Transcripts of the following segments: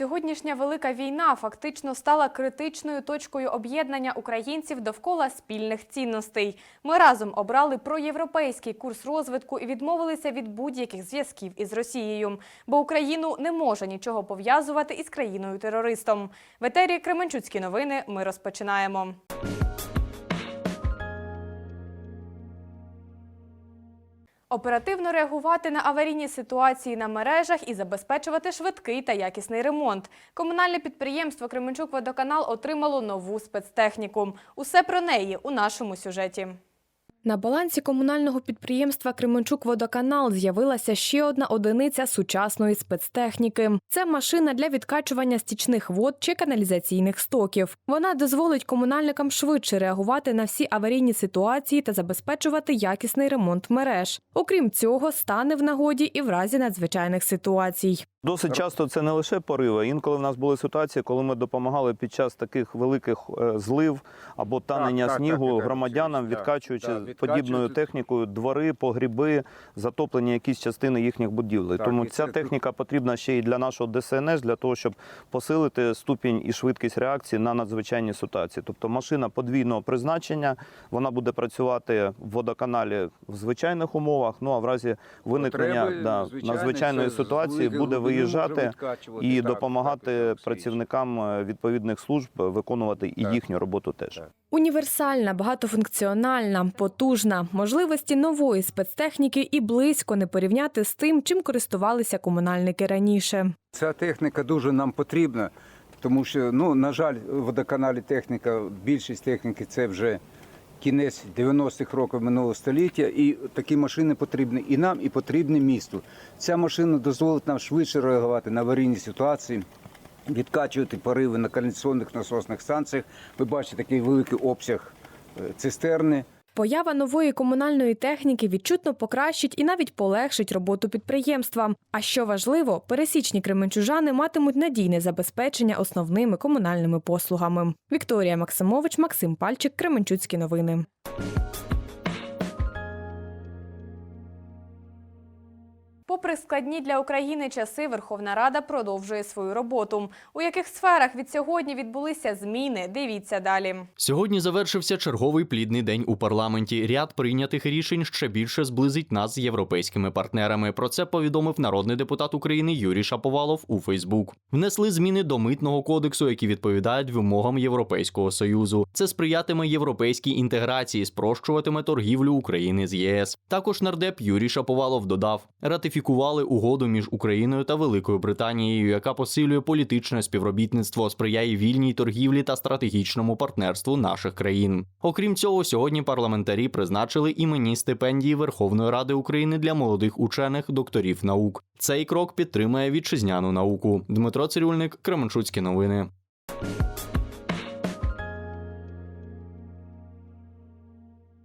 Сьогоднішня велика війна фактично стала критичною точкою об'єднання українців довкола спільних цінностей. Ми разом обрали проєвропейський курс розвитку і відмовилися від будь-яких зв'язків із Росією, бо Україну не може нічого пов'язувати із країною-терористом. В етері Кременчуцькі новини ми розпочинаємо. Оперативно реагувати на аварійні ситуації на мережах і забезпечувати швидкий та якісний ремонт. Комунальне підприємство Кременчук Водоканал отримало нову спецтехніку. Усе про неї у нашому сюжеті. На балансі комунального підприємства Кременчук Водоканал з'явилася ще одна одиниця сучасної спецтехніки. Це машина для відкачування стічних вод чи каналізаційних стоків. Вона дозволить комунальникам швидше реагувати на всі аварійні ситуації та забезпечувати якісний ремонт мереж. Окрім цього, стане в нагоді і в разі надзвичайних ситуацій. Досить часто це не лише пориви. Інколи в нас були ситуації, коли ми допомагали під час таких великих е, злив або танення так, снігу так, Віталій громадянам, Олексійович, відкачуючи так, так, подібною відкачують. технікою двори, погріби, затоплені якісь частини їхніх будівель. Так, Тому ця це- техніка потрібна ще й для нашого ДСНС, для того, щоб посилити ступінь і швидкість реакції на надзвичайні ситуації. Тобто машина подвійного призначення, вона буде працювати в водоканалі в звичайних умовах. Ну а в разі виникнення Потреби, да, надзвичайної ситуації буде виїжджати і допомагати працівникам е, відповідних служб виконувати і їхню роботу теж. Універсальна, багатофункціональна, потужна. Можливості нової спецтехніки і близько не порівняти з тим, чим користувалися комунальники раніше. Ця техніка дуже нам потрібна, тому що, ну, на жаль, в водоканалі техніка, більшість техніки це вже кінець 90-х років минулого століття, і такі машини потрібні і нам, і потрібні місту. Ця машина дозволить нам швидше реагувати на аварійні ситуації. Відкачувати пориви на каналізаційних насосних станціях. Ви бачите такий великий обсяг е, цистерни. Поява нової комунальної техніки відчутно покращить і навіть полегшить роботу підприємства. А що важливо, пересічні кременчужани матимуть надійне забезпечення основними комунальними послугами. Вікторія Максимович, Максим Пальчик, Кременчуцькі новини. Попри складні для України часи, Верховна Рада продовжує свою роботу. У яких сферах від сьогодні відбулися зміни? Дивіться далі. Сьогодні завершився черговий плідний день у парламенті. Ряд прийнятих рішень ще більше зблизить нас з європейськими партнерами. Про це повідомив народний депутат України Юрій Шаповалов у Фейсбук. Внесли зміни до митного кодексу, які відповідають вимогам Європейського союзу. Це сприятиме європейській інтеграції, спрощуватиме торгівлю України з ЄС. Також нардеп Юрій Шаповалов додав: ратифікували угоду між Україною та Великою Британією, яка посилює політичне співробітництво, сприяє вільній торгівлі та стратегічному партнерству наших країн. Окрім цього, сьогодні парламентарі призначили іменні стипендії Верховної Ради України для молодих учених докторів наук. Цей крок підтримує вітчизняну науку. Дмитро Цирюльник, Кременчуцькі новини.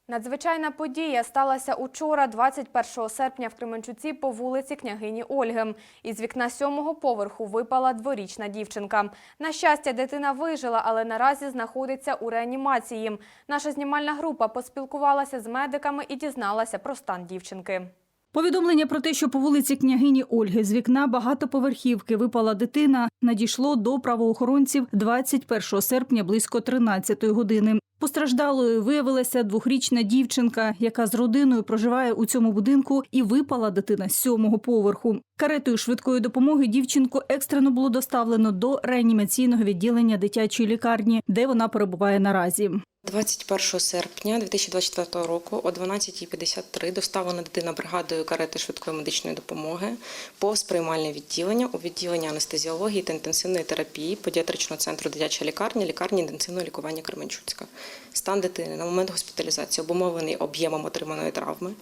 Надзвичайна подія сталася учора, 21 серпня, в Кременчуці по вулиці княгині Ольги. Із вікна сьомого поверху випала дворічна дівчинка. На щастя, дитина вижила, але наразі знаходиться у реанімації. Наша знімальна група поспілкувалася з медиками і дізналася про стан дівчинки. Повідомлення про те, що по вулиці княгині Ольги з вікна багатоповерхівки випала дитина, надійшло до правоохоронців 21 серпня близько 13 години. Постраждалою виявилася двохрічна дівчинка, яка з родиною проживає у цьому будинку, і випала дитина з сьомого поверху. Каретою швидкої допомоги дівчинку екстрено було доставлено до реанімаційного відділення дитячої лікарні, де вона перебуває наразі. 21 серпня 2024 року о 12.53 доставлена дитина бригадою карети швидкої медичної допомоги по сприймальне відділення у відділення анестезіології та інтенсивної терапії педіатричного центру дитяча лікарня, лікарні інтенсивного лікування Кременчуцька. Стан дитини на момент госпіталізації обумовлений об'ємом отриманої травми.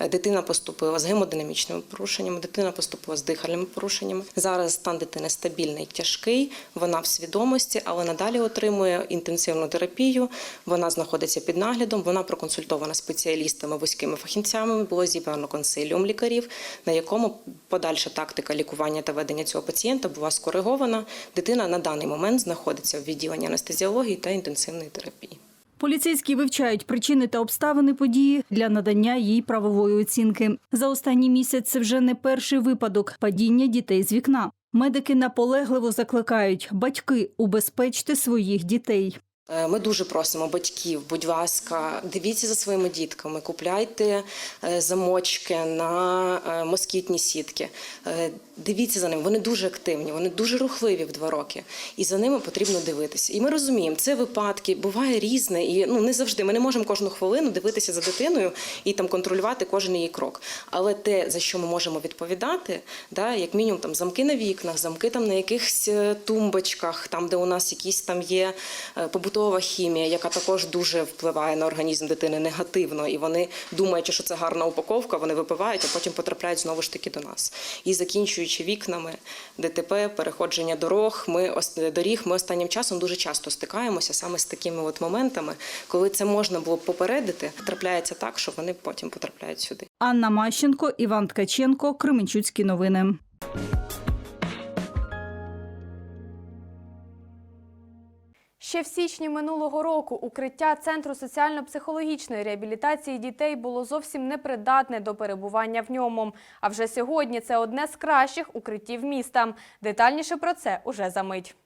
Е, Дитина поступила з гемодинамічними порушеннями, дитина поступила з дихальними порушеннями. Зараз стан дитини стабільний, тяжкий, вона в свідомості, але надалі отримує інтенсивну терапію. Вона знаходиться під наглядом, вона проконсультована спеціалістами, вузькими фахівцями. Було зібрано консиліум лікарів, на якому подальша тактика лікування та ведення цього пацієнта була скоригована. Дитина на даний момент знаходиться в відділенні анестезіології та інтенсивної терапії. Поліцейські вивчають причини та обставини події для надання їй правової оцінки. За останній місяць це вже не перший випадок падіння дітей з вікна. Медики наполегливо закликають батьки убезпечте своїх дітей. Е, Ми дуже просимо батьків, будь ласка, дивіться за своїми дітками, купляйте е, замочки на е, москітні сітки. Дивіться за ними, вони дуже активні, вони дуже рухливі в два роки, і за ними потрібно дивитися. І ми розуміємо, це випадки буває різне, і ну не завжди. Ми не можемо кожну хвилину дивитися за дитиною і там контролювати кожен її крок. Але те, за що ми можемо відповідати, да, як мінімум там замки на вікнах, замки там на якихось е, тумбочках, там де у нас якісь там є е, побутова хімія, яка також дуже впливає на організм дитини негативно, і вони думаючи, що це гарна упаковка, вони випивають, а потім потрапляють знову ж таки до нас. І закінчуючи вікнами, ДТП, переходження дорог, ми доріг, ми останнім часом дуже часто стикаємося саме з такими от моментами, коли це можна було б попередити, трапляється так, що вони потім потрапляють сюди. Анна Мащенко, Іван Ткаченко, Кременчуцькі новини. Ще в січні минулого року укриття Центру соціально-психологічної реабілітації дітей було зовсім непридатне до перебування в ньому. А вже сьогодні це одне з кращих укриттів міста. Детальніше про це уже за мить.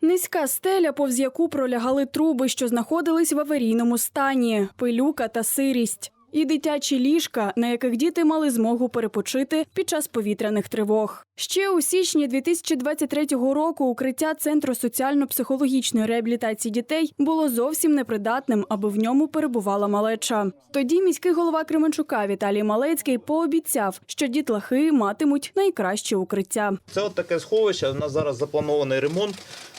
Низька стеля, повз яку пролягали труби, що знаходились в аварійному стані, пилюка та сирість. І дитячі ліжка, на яких діти мали змогу перепочити під час повітряних тривог. Ще у січні 2023 року укриття Центру соціально-психологічної реабілітації дітей було зовсім непридатним, аби в ньому перебувала малеча. Тоді міський голова Кременчука Віталій Малецький пообіцяв, що дітлахи матимуть найкраще укриття. Це от таке сховище. У нас зараз запланований ремонт.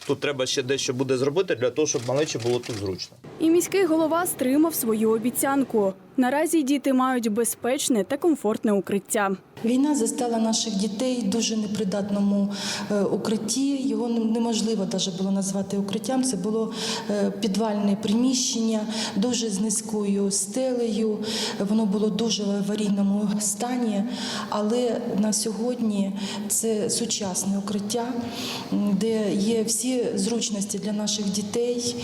Тут треба ще дещо буде зробити для того, щоб малечі було тут зручно. І міський голова стримав свою обіцянку. Наразі діти мають безпечне та комфортне укриття. Війна застала наших дітей в дуже непридатному е, укритті. Його неможливо навіть було назвати укриттям. Це було е, підвальне приміщення, дуже з низькою стелею. Воно було дуже в аварійному стані. Але на сьогодні це сучасне укриття, де є всі зручності для наших дітей.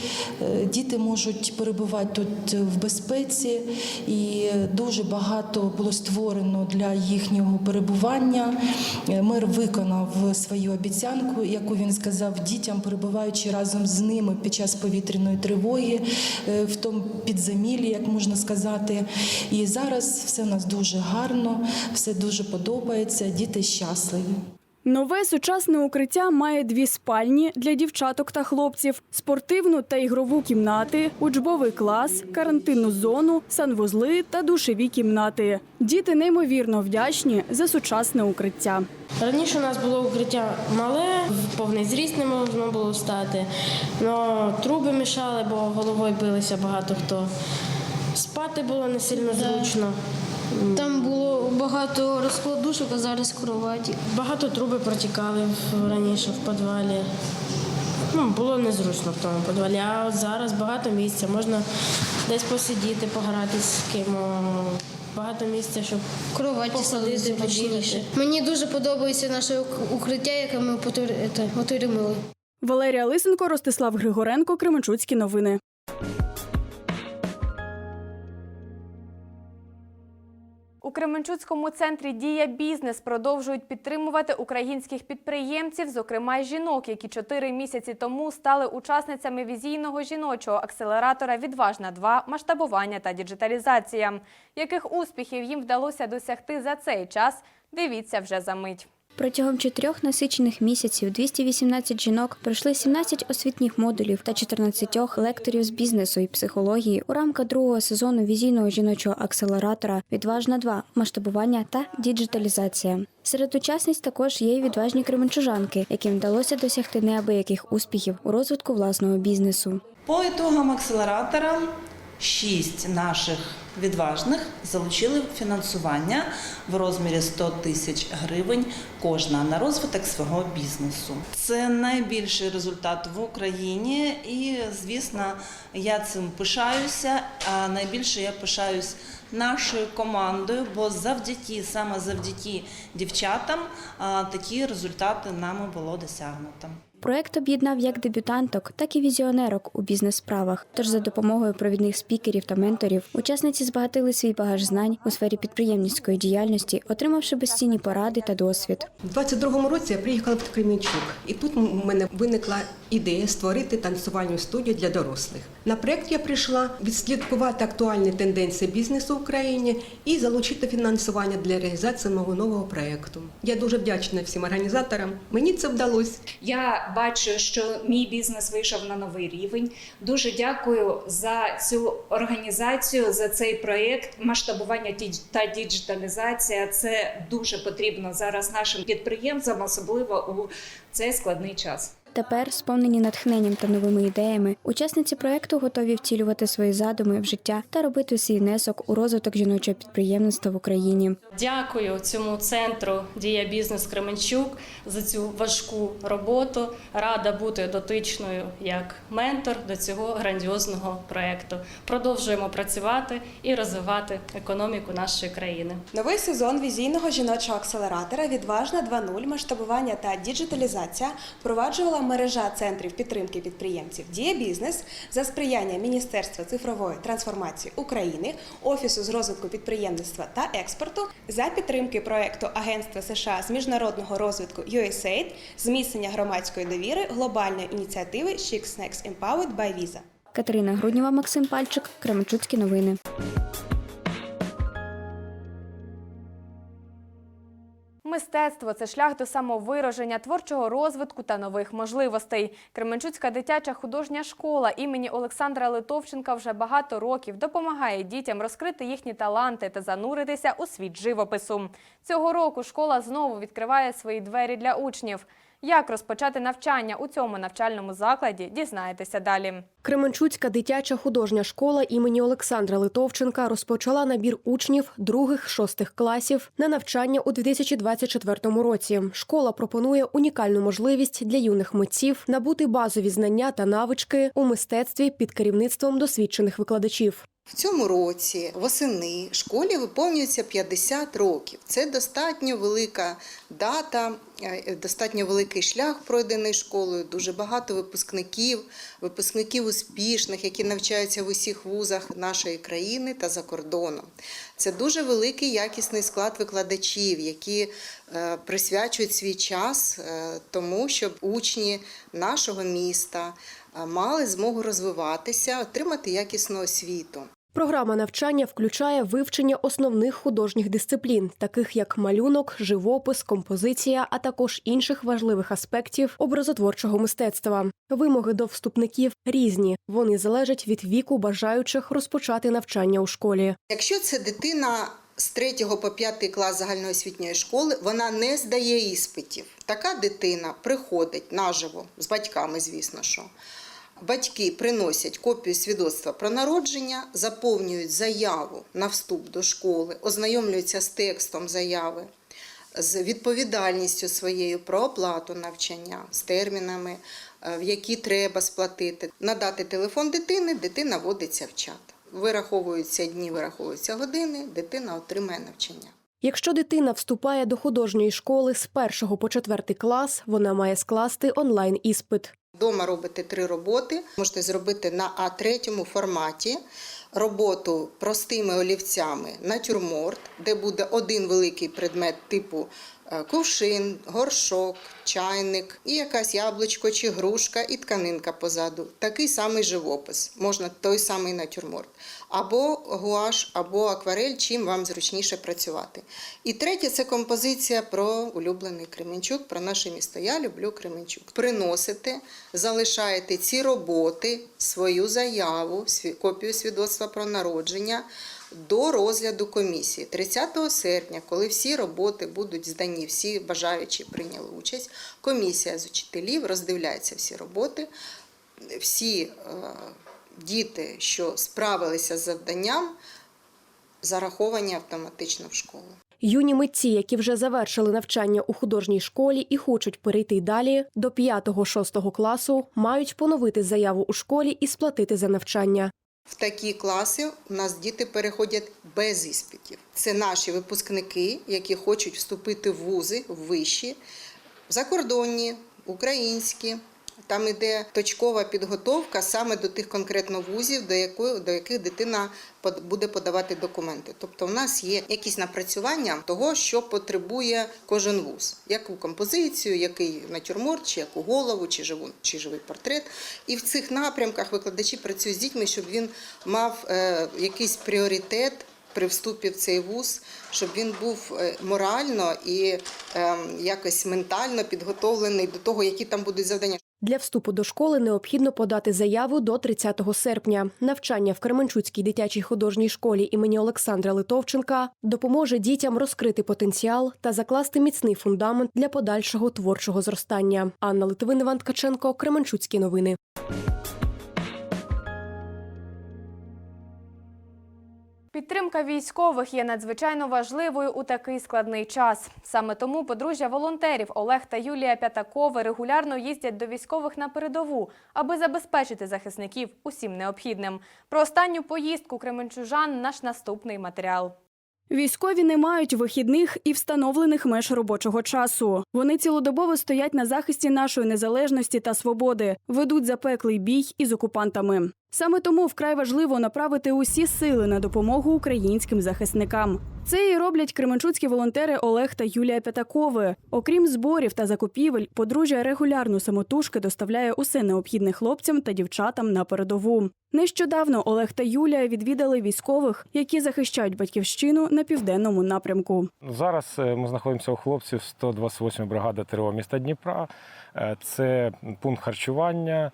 Е, Діти можуть перебувати тут в безпеці, і дуже багато було створено для їхнього перебування. Е, Мер виконав свою обіцянку, яку він сказав дітям, перебуваючи разом з ними під час повітряної тривоги, е, в тому підземіллі, як можна сказати. І зараз все у нас дуже гарно, все дуже подобається. Діти щасливі. Нове сучасне укриття має дві спальні для дівчаток та хлопців, спортивну та ігрову кімнати, учбовий клас, карантинну зону, санвузли та душеві кімнати. Діти неймовірно вдячні за сучасне укриття. Раніше у нас було укриття мале, в повний зріст не можна було стати. Но труби мішали, бо головою билися багато хто. Спати було не сильно зручно. Там було багато розкладушок, а зараз кроваті. Багато труби протікали раніше в підвалі. Ну, було незручно в тому підвалі. А от зараз багато місця. Можна десь посидіти, погратись з ким. Багато місця, щоб Кроваті Походити, стали Мені дуже подобається наше укриття, яке ми отримали. Валерія Лисенко, Ростислав Григоренко, Кременчуцькі новини. У Кременчуцькому центрі Дія бізнес продовжують підтримувати українських підприємців, зокрема й жінок, які чотири місяці тому стали учасницями візійного жіночого акселератора Відважна 2 масштабування та діджиталізація. Яких успіхів їм вдалося досягти за цей час? Дивіться вже за мить. Протягом чотирьох насичених місяців 218 жінок пройшли 17 освітніх модулів та 14 лекторів з бізнесу і психології у рамках другого сезону візійного жіночого акселератора Відважна 2 масштабування та діджиталізація. Серед учасниць також є й відважні кременчужанки, яким вдалося досягти неабияких успіхів у розвитку власного бізнесу. По итогам акселератора шість наших відважних залучили фінансування в розмірі 100 тисяч гривень кожна на розвиток свого бізнесу. Це найбільший результат в Україні, і звісно, я цим пишаюся. А найбільше я пишаюсь нашою командою, бо завдяки саме завдяки дівчатам такі результати нами було досягнуто. Проект об'єднав як дебютанток, так і візіонерок у бізнес-справах. Тож за допомогою провідних спікерів та менторів учасниці збагатили свій багаж знань у сфері підприємницької діяльності, отримавши безцінні поради та досвід. У 22-му році я приїхала в Кременчук, і тут у мене виникла ідея створити танцювальну студію для дорослих. На проект я прийшла відслідкувати актуальні тенденції бізнесу в Україні і залучити фінансування для реалізації мого нового проекту. Я дуже вдячна всім організаторам. Мені це вдалося. Я бачу, що мій бізнес вийшов на новий рівень. Дуже дякую за цю організацію, за цей проєкт. Масштабування та діджиталізація це дуже потрібно зараз нашим підприємцям, особливо у цей складний час. Тепер, сповнені натхненням та новими ідеями, учасниці проекту готові втілювати свої задуми в життя та робити свій внесок у розвиток жіночого підприємництва в Україні. Дякую цьому центру Дія Бізнес Кременчук за цю важку роботу. Рада бути дотичною як ментор до цього грандіозного проекту. Продовжуємо працювати і розвивати економіку нашої країни. Новий сезон візійного жіночого акселератора Відважна 2.0 масштабування та діджиталізація впроваджувала мережа центрів підтримки підприємців Дія Бізнес за сприяння Міністерства цифрової трансформації України, Офісу з розвитку підприємництва та експорту за підтримки проекту Агентства США з міжнародного розвитку USAID, зміцнення громадської довіри глобальної ініціативи Chic Snacks Empowered by Visa. Катерина Груднєва, Максим Пальчик, Кременчуцькі новини. Мистецтво це шлях до самовираження, творчого розвитку та нових можливостей. Кременчуцька дитяча художня школа імені Олександра Литовченка вже багато років допомагає дітям розкрити їхні таланти та зануритися у світ живопису. Цього року школа знову відкриває свої двері для учнів. Як розпочати навчання у цьому навчальному закладі, дізнаєтеся далі. Кременчуцька дитяча художня школа імені Олександра Литовченка розпочала набір учнів других-шостих класів на навчання у 2024 році. Школа пропонує унікальну можливість для юних митців набути базові знання та навички у мистецтві під керівництвом досвідчених викладачів. В цьому році восени школі виповнюється 50 років. Це достатньо велика дата, е, достатньо великий шлях пройдений школою. Дуже багато випускників, випускників успішних, які навчаються в усіх вузах нашої країни та за кордоном. Це дуже великий якісний склад викладачів, які е, присвячують свій час е, тому, щоб учні нашого міста мали змогу розвиватися, отримати якісну освіту. Програма навчання включає вивчення основних художніх дисциплін, таких як малюнок, живопис, композиція, а також інших важливих аспектів образотворчого мистецтва. Вимоги до вступників різні. Вони залежать від віку бажаючих розпочати навчання у школі. Якщо це дитина з 3 по 5 клас загальноосвітньої школи, вона не здає іспитів. Така дитина приходить наживо з батьками, звісно що. Батьки приносять копію свідоцтва про народження, заповнюють заяву на вступ до школи, ознайомлюються з текстом заяви, з відповідальністю своєю про оплату навчання, з термінами, е, в які треба сплатити. Надати телефон дитини, дитина вводиться в чат. Вираховуються дні, вираховуються години, дитина отримає навчання. Якщо дитина вступає до художньої школи з 1 по 4 клас, вона має скласти онлайн іспит. Дома робите три роботи. Можете зробити на А3 форматі роботу простими олівцями натюрморт, де буде один великий предмет типу кувшин, горшок, чайник, і якась яблучко чи грушка, і тканинка позаду. Такий самий живопис, можна той самий натюрморт. Або гуаш, або акварель, чим вам зручніше працювати. І третє це композиція про улюблений Кременчук, про наше місто. Я люблю Кременчук. Приносите, залишаєте ці роботи, свою заяву, копію свідоцтва про народження до розгляду комісії 30 серпня, коли всі роботи будуть здані, всі бажаючі прийняли участь. Комісія з учителів роздивляється всі роботи, всі е, діти, що справилися з завданням, зараховані автоматично в школу. Юні митці, які вже завершили навчання у художній школі і хочуть перейти далі, до 5-6 класу мають поновити заяву у школі і сплатити за навчання. В такі класи у нас діти переходять без іспитів. Це наші випускники, які хочуть вступити в вузи в вищі, закордонні, українські. Там іде точкова підготовка саме до тих конкретно вузів, до якої до яких дитина буде подавати документи. Тобто, в нас є якісь напрацювання того, що потребує кожен вуз, яку композицію, який натюрморт, чи яку голову, чи живу, чи живий портрет. І в цих напрямках викладачі працюють з дітьми, щоб він мав е, якийсь пріоритет при вступі в цей вуз, щоб він був е, морально і ем, якось ментально підготовлений до того, які там будуть завдання. Для вступу до школи необхідно подати заяву до 30 серпня. Навчання в Кременчуцькій дитячій художній школі імені Олександра Литовченка допоможе дітям розкрити потенціал та закласти міцний фундамент для подальшого творчого зростання. Анна Литвин, Іван Ткаченко, Кременчуцькі новини. Підтримка військових є надзвичайно важливою у такий складний час. Саме тому подружжя волонтерів Олег та Юлія П'ятакови регулярно їздять до військових на передову, аби забезпечити захисників усім необхідним. Про останню поїздку кременчужан наш наступний матеріал. Військові не мають вихідних і встановлених меж робочого часу. Вони цілодобово стоять на захисті нашої незалежності та свободи, ведуть запеклий бій із окупантами. Саме тому вкрай важливо направити усі сили на допомогу українським захисникам. Це і роблять кременчуцькі волонтери Олег та Юлія П'ятакови. Окрім зборів та закупівель, подружжя регулярно самотужки доставляє усе необхідне хлопцям та дівчатам на передову. Нещодавно Олег та Юлія відвідали військових, які захищають батьківщину на південному напрямку. Зараз е, ми знаходимося у хлопців 128 бригади ТРО міста Дніпра. Е, Це пункт харчування.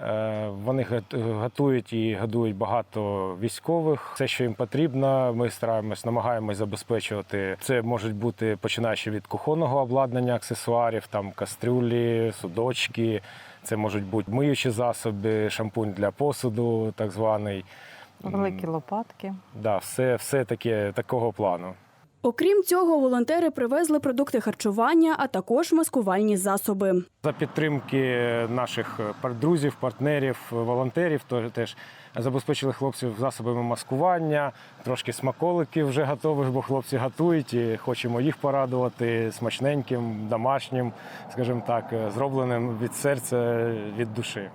Е, Вони готують і годують багато військових. Все, що їм потрібно, ми стараємось, намагаємось забезпечувати. Це можуть бути починаючи від кухонного обладнання, аксесуарів, там кастрюлі, судочки. Це можуть бути миючі засоби, шампунь для посуду, так званий. Великі лопатки. Да, все, все таке такого плану. Окрім цього, волонтери привезли продукти харчування, а також маскувальні засоби. За підтримки наших друзів, партнерів, волонтерів теж забезпечили хлопців засобами маскування, трошки смаколиків вже готових, бо хлопці готують і хочемо їх порадувати смачненьким, домашнім, скажімо так, зробленим від серця, від душі.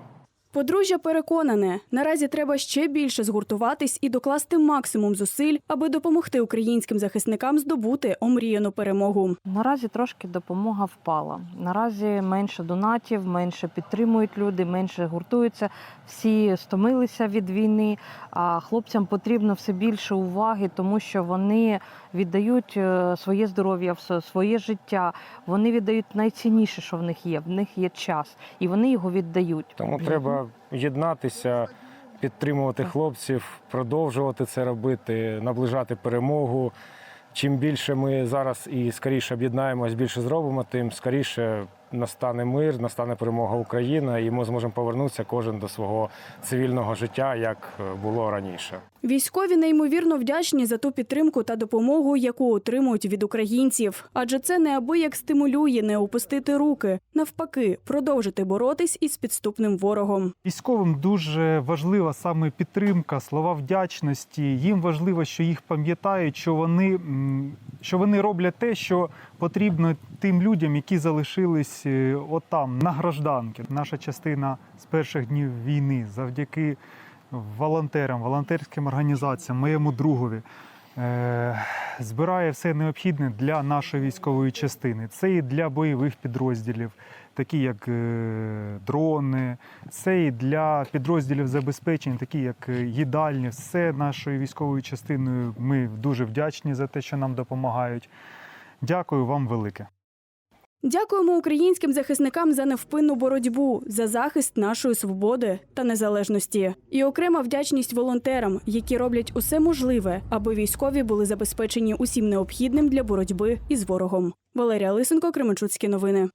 Подружжя переконане, наразі треба ще більше згуртуватись і докласти максимум зусиль, аби допомогти українським захисникам здобути омріяну перемогу. Наразі трошки допомога впала. Наразі менше донатів, менше підтримують люди, менше гуртуються. Всі стомилися від війни. А хлопцям потрібно все більше уваги, тому що вони віддають е, своє здоров'я, своє життя. Вони віддають найцінніше, що в них є. В них є час, і вони його віддають. Тому треба єднатися, підтримувати хлопців, продовжувати це робити, наближати перемогу. Чим більше ми зараз і скоріше об'єднаємось, більше зробимо, тим скоріше настане мир, настане перемога України, і ми зможемо повернутися кожен до свого цивільного життя, як е, було раніше. Військові неймовірно вдячні за ту підтримку та допомогу, яку отримують від українців. Адже це неабияк стимулює не опустити руки, навпаки, продовжити боротись із підступним ворогом. Військовим дуже важлива саме підтримка, слова вдячності. Їм важливо, що їх пам'ятають, що вони, що вони роблять те, що потрібно тим людям, які залишились е, отам, на гражданки. Наша частина з перших днів війни, завдяки волонтерам, волонтерським організаціям, моєму другові. е, Збирає все необхідне для нашої військової частини. Це і для бойових підрозділів, такі як е, дрони, це і для підрозділів забезпечень, такі як їдальні. Все нашою військовою частиною. Ми дуже вдячні за те, що нам допомагають. Дякую вам велике. Дякуємо українським захисникам за невпинну боротьбу, за захист нашої свободи та незалежності. І окрема вдячність волонтерам, які роблять усе можливе, аби військові були забезпечені усім необхідним для боротьби із ворогом. Валерія Лисенко, Кременчуцькі новини.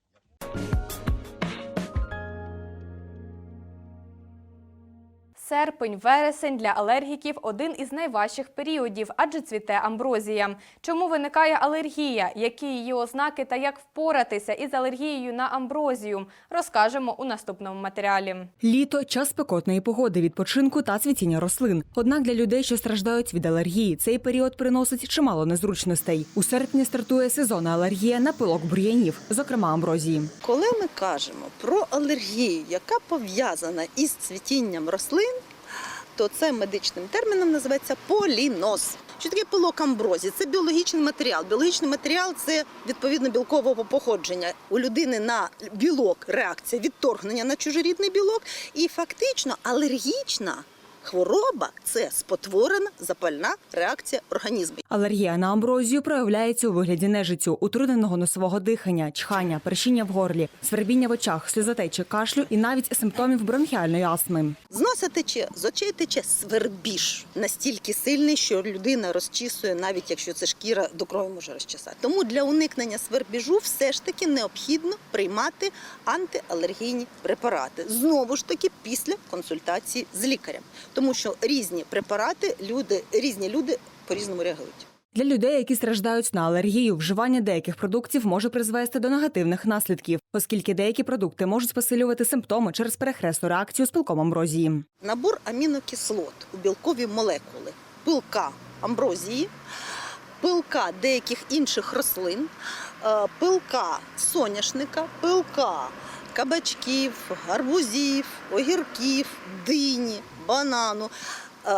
Серпень, вересень для алергіків один із найважчих періодів, адже цвіте амброзія. Чому виникає алергія, які її ознаки та як впоратися із алергією на амброзію, розкажемо у наступному матеріалі. Літо час спекотної погоди, відпочинку та цвітіння рослин. Однак для людей, що страждають від алергії, цей період приносить чимало незручностей. У серпні стартує сезонна алергія на пилок бур'янів, зокрема амброзії. Коли ми кажемо про алергію, яка пов'язана із цвітінням рослин, то це медичним терміном називається полінос. Що таке пилок? Це біологічний матеріал. Біологічний матеріал це відповідно білкового походження. У людини на білок реакція відторгнення на чужорідний білок, і фактично алергічна хвороба це спотворена запальна реакція організму. Алергія на амброзію проявляється у вигляді нежиттю, утрудненого носового дихання, чхання, першіння в горлі, свербіння в очах, сльозотечі, кашлю і навіть симптомів бронхіальної астми. З носа тече, з очей тече свербіж настільки сильний, що людина розчісує, навіть якщо це шкіра до крові може розчесати. Тому для уникнення свербіжу все ж таки необхідно приймати антиалергійні препарати. Знову ж таки, після консультації з лікарем, тому що різні препарати люди різні люди по-різному реагують. Для людей, які страждають на алергію, вживання деяких продуктів може призвести до негативних наслідків, оскільки деякі продукти можуть посилювати симптоми через перехресну реакцію з пилком амброзії. Набор амінокислот у білкові молекули, пилка амброзії, пилка деяких інших рослин, е, пилка соняшника, пилка кабачків, гарбузів, огірків, дині, банану. Е,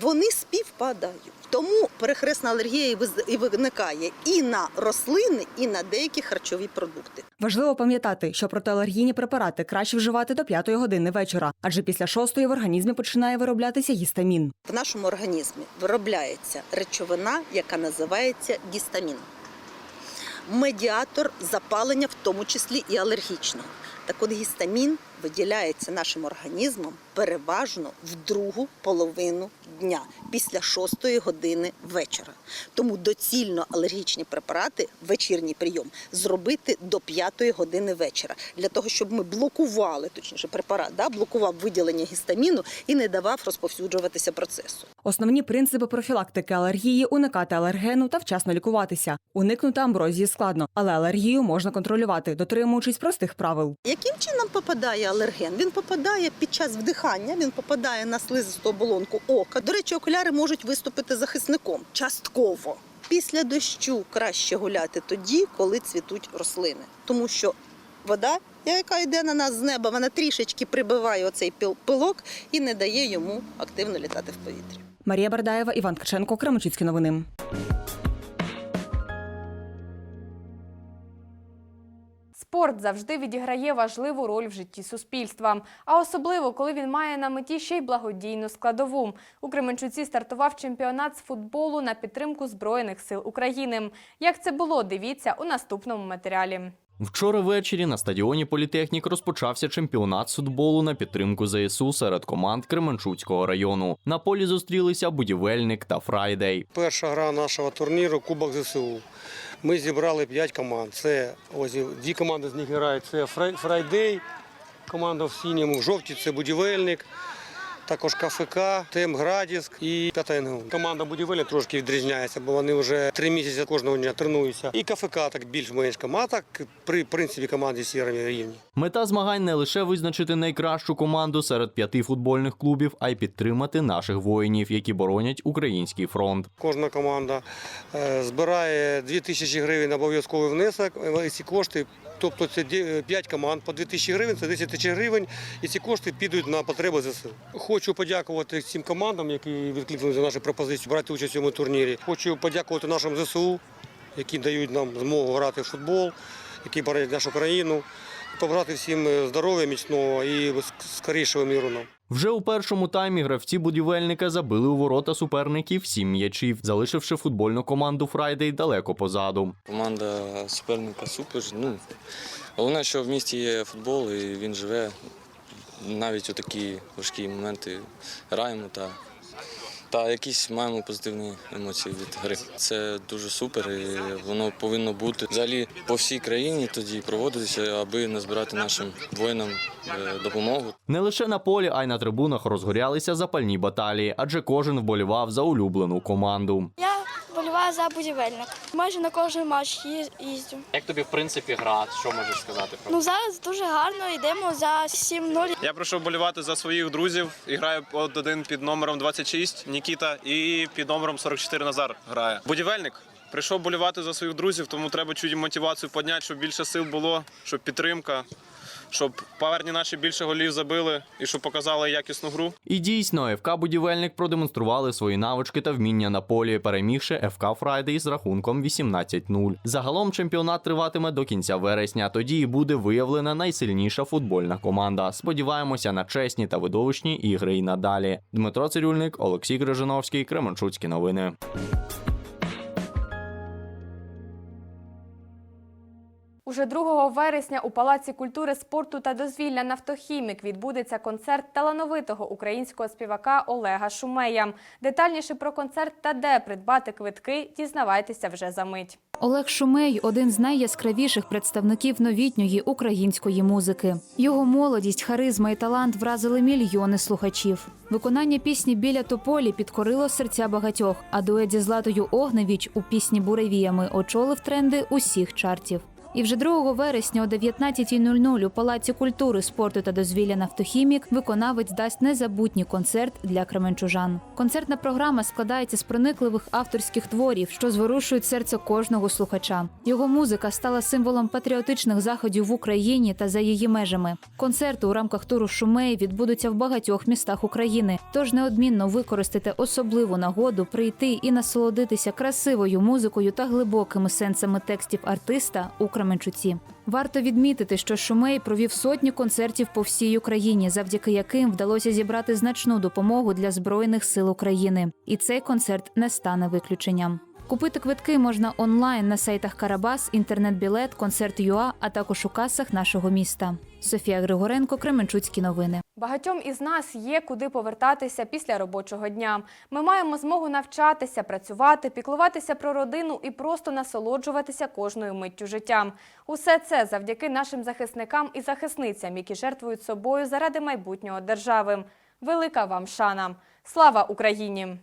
Вони співпадають. Тому перехресна алергія і виникає і на рослини, і на деякі харчові продукти. Важливо пам'ятати, що протиалергійні препарати краще вживати до 5 години вечора, адже після 6 в організмі починає вироблятися гістамін. В нашому організмі виробляється речовина, яка називається гістамін. Медіатор запалення, в тому числі і алергічного. Так от гістамін виділяється нашим організмом переважно в другу половину дня після 6 години вечора. Тому доцільно алергічні препарати, вечірній прийом, зробити до 5 години вечора, для того, щоб ми блокували, точніше, препарат да, блокував виділення гістаміну і не давав розповсюджуватися процесу. Основні принципи профілактики алергії уникати алергену та вчасно лікуватися. Уникнути амброзії складно, але алергію можна контролювати, дотримуючись простих правил. Яким чином попадає алерген? Він попадає під час вдихання, він попадає на слизисту оболонку ока. До речі, окуляри можуть виступити захисником частково. Після дощу краще гуляти тоді, коли цвітуть рослини, тому що вода, яка йде на нас з неба, вона трішечки прибиває оцей пил- пилок і не дає йому активно літати в повітрі. Марія Бардаєва, Іван Ткаченко, Кременчуцькі новини. Спорт завжди відіграє важливу роль в житті суспільства, а особливо коли він має на меті ще й благодійну складову. У Кременчуці стартував чемпіонат з футболу на підтримку Збройних сил України. Як це було, дивіться у наступному матеріалі. Вчора ввечері на стадіоні Політехнік розпочався чемпіонат з футболу на підтримку ЗСУ серед команд Кременчуцького району. На полі зустрілися будівельник та Фрайдей. Перша гра нашого турніру Кубок ЗСУ. Ми зібрали 5 команд. Це ось дві команди з них грають. Це Фрай- Фрайдей, команда в синьому, в жовтій це будівельник. Також КФК, ТМ Градіск і п'ята НГУ. Команда будівельник трошки відрізняється, бо вони вже три місяці кожного дня тренуються. І КФК так більш-менш команда, так при принципі команді всі рівні. Мета змагань не лише визначити найкращу команду серед п'яти футбольних клубів, а й підтримати наших воїнів, які боронять український фронт. Кожна команда е, збирає 2 тисячі гривень на обов'язковий внесок. Е, Ці кошти, тобто це 5 команд по 2 тисячі гривень, це 10 тисяч гривень, і ці кошти підуть на потреби ЗСУ. Хочу подякувати всім командам, які відкликнули за нашу пропозицію брати участь у цьому турнірі. Хочу подякувати нашим ЗСУ, які дають нам змогу грати в футбол, які боронять нашу країну. Побрати всім е, здоров'я міцного і скорішого міру нам. Вже у першому таймі гравці будівельника забили у ворота суперників сім м'ячів, залишивши футбольну команду Фрайдей далеко позаду. Команда суперника супер. Ну, головне, що в місті є футбол і він живе. Навіть у такі важкі моменти граємо та Та якісь маємо позитивні емоції від гри. Це дуже супер, і воно повинно бути взагалі по всій країні тоді проводитися, аби назбирати нашим воїнам е, допомогу. Не лише на полі, а й на трибунах розгорялися запальні баталії, адже кожен вболівав за улюблену команду. Я боліваю за будівельник. Майже на кожен матч їз- їздю. Як тобі в принципі гра? Що можеш сказати Ну зараз дуже гарно йдемо за 7-0. Я прийшов болівати за своїх друзів і граю один під номером 26 Нікіта і під номером 44 Назар грає. Будівельник. Прийшов болівати за своїх друзів, тому треба чуть мотивацію підняти, щоб більше сил було, щоб підтримка, щоб парні наші більше голів забили і щоб показали якісну гру. І дійсно, ФК Будівельник продемонстрували свої навички та вміння на полі, перемігши ФК Фрайдей з рахунком 18-0. Загалом чемпіонат триватиме до кінця вересня. Тоді і буде виявлена найсильніша футбольна команда. Сподіваємося на чесні та видовищні ігри і надалі. Дмитро Цирюльник, Олексій Крижановський, Кременчуцькі новини. Уже 2 вересня у Палаці культури, спорту та дозвілля «Нафтохімік» відбудеться концерт талановитого українського співака Олега Шумея. Детальніше про концерт та де придбати квитки дізнавайтеся вже за мить. Олег Шумей один з найяскравіших представників новітньої української музики. Його молодість, харизма і талант вразили мільйони слухачів. Виконання пісні біля тополі підкорило серця багатьох. А дует зі Златою Огневіч у пісні Буревіями очолив тренди усіх чартів. І вже 2 вересня о 19.00 у Палаці культури, спорту та дозвілля «Нафтохімік» виконавець дасть незабутній концерт для кременчужан. Концертна програма складається з проникливих авторських творів, що зворушують серце кожного слухача. Його музика стала символом патріотичних заходів в Україні та за її межами. Концерти у рамках туру Шумей відбудуться в багатьох містах України. Тож неодмінно використайте особливу нагоду прийти і насолодитися красивою музикою та глибокими сенсами текстів артиста у Кременчуці. Варто відмітити, що Шумей провів сотні концертів по всій Україні, завдяки яким вдалося зібрати значну допомогу для збройних сил України. І цей концерт не стане виключенням. Купити квитки можна онлайн на сайтах Карабас, інтернет-білет, концерт ЮА, а також у касах нашого міста. Софія Григоренко, Кременчуцькі новини. Багатьом із нас є куди повертатися після робочого дня. Ми маємо змогу навчатися, працювати, піклуватися про родину і просто насолоджуватися кожною миттю життя. Усе це завдяки нашим захисникам і захисницям, які жертвують собою заради майбутнього держави. Велика вам шана! Слава Україні!